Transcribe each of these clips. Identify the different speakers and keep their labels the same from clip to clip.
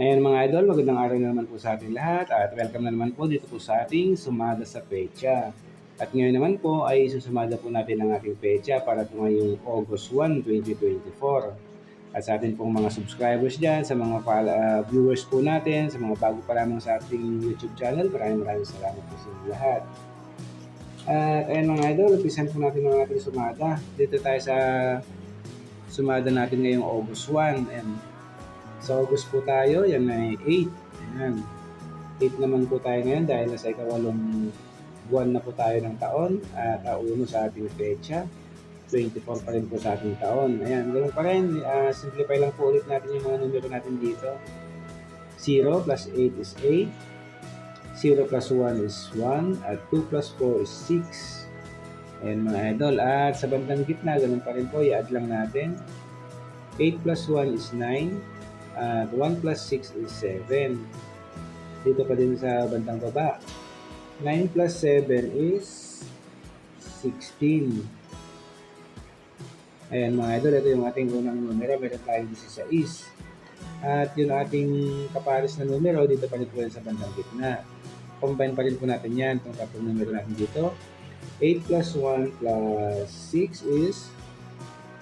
Speaker 1: Ngayon mga idol, magandang araw na naman po sa ating lahat at welcome na naman po dito po sa ating sumada sa pecha. At ngayon naman po ay susumada po natin ang ating pecha para po ngayong August 1, 2024. At sa ating pong mga subscribers dyan, sa mga uh, viewers po natin, sa mga bago pa lamang sa ating YouTube channel, maraming maraming salamat po sa lahat. At ayun mga idol, upisan po natin ang ating sumada. Dito tayo sa sumada natin ngayong August 1 and sa August po tayo, yan ay 8. Ayan. 8 naman po tayo ngayon dahil nasa ikawalong buwan na po tayo ng taon at uh, uno sa ating pecha. 24 pa rin po sa ating taon. Ayan, ganoon pa rin. Uh, simplify lang po ulit natin yung mga numero natin dito. 0 plus 8 is 8. 0 plus 1 is 1. At 2 plus 4 is 6. Ayan mga idol. At sa bandang gitna, ganun pa rin po. I-add lang natin. 8 plus 1 is 9. At 1 plus 6 is 7. Dito pa din sa bandang baba. 9 plus 7 is 16. Ayan mga idol, ito yung ating unang numero. Meron tayong 16. At yung ating kapares na numero, dito pa rin sa bandang gitna. Combine pa rin po natin yan, itong tatlong numero natin dito. 8 plus 1 plus 6 is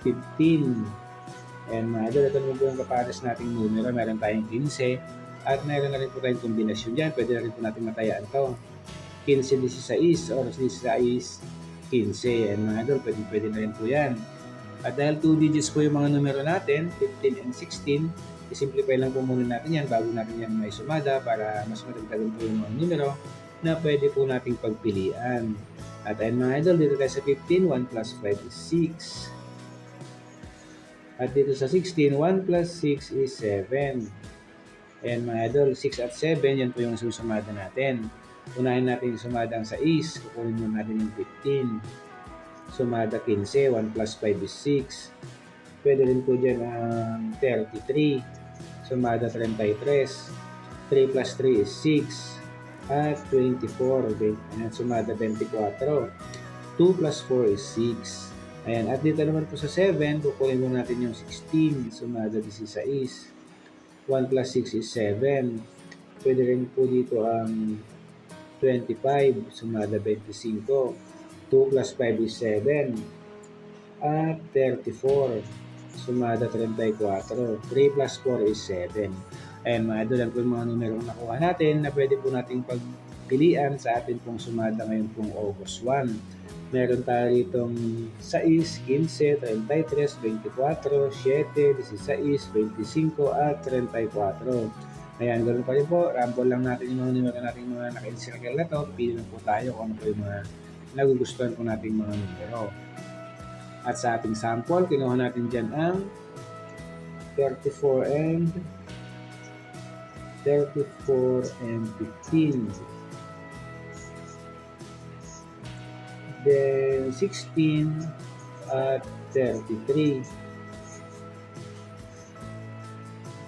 Speaker 1: 15. And idol, ito naman po yung kapares nating numero. Meron tayong 15 at meron na rin po tayong kombinasyon dyan. Pwede na rin po natin matayaan to. 15, 16 or 16, 15. And mga idol, pwede, pwede na rin po yan. At dahil 2 digits po yung mga numero natin, 15 and 16, isimplify lang po muna natin yan bago natin yan may sumada para mas madagdagan po yung mga numero na pwede po nating pagpilian. At ayun mga idol, dito tayo sa 15, 1 plus 5 is 6. At dito sa 16, 1 plus 6 is 7. Ayan mga idol, 6 at 7, yan po yung susumada natin. Unahin natin yung sumada ang 6, kukunin mo natin yung 15. Sumada 15, 1 plus 5 is 6. Pwede rin po dyan ang 33. Sumada 33. 3 plus 3 is 6. At 24. Ayan, sumada 24. 2 plus 4 is 6. Ayan, at dito naman po sa 7, kukunin mo natin yung 16, sumada 16. 1 plus 6 is 7. Pwede rin po dito ang 25, sumada 25. 2 plus 5 is 7. At 34, sumada 34. 3 plus 4 is 7. Ayan mga yan po yung mga numero nakuha natin na pwede po nating pagpilian sa atin pong sumada ngayon pong August 1. Meron tayo itong 6, 15, 33, 24, 7, 16, 25 at 34. Ayan, ganoon pa rin po. Ramble lang natin yung mga numero natin mga naka-encircle na to. Pili lang po tayo kung ano po yung mga nagugustuhan po nating mga numero. At sa ating sample, kinuha natin dyan ang 34 and 34 and 15. Then 16 at 33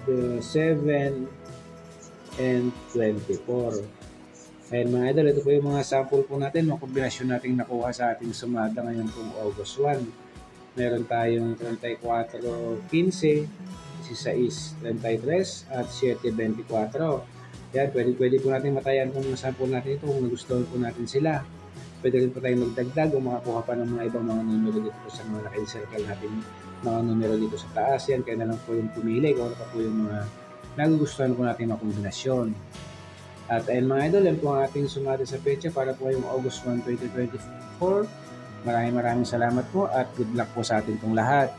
Speaker 1: the 7 and 24 Ayan mga idol, ito po yung mga sample po natin, mga kombinasyon natin nakuha sa ating sumada ngayon pong August 1. Meron tayong 34, 15, 16, 33, at 7, 24. Yan, pwede, pwede po natin matayan kung mga sample natin ito kung nagustuhan po natin sila. Pwede rin po tayong magdagdag o makakuha pa ng mga ibang mga numero dito sa mga naka-encircle natin mga numero dito sa taas. Yan, kaya na lang po yung pumili kung ano pa po yung mga nagugustuhan po natin mga kombinasyon. At ayun mga idol, yan po ang ating sumada sa pecha para po yung August 1, 2024. Maraming maraming salamat po at good luck po sa ating pong lahat.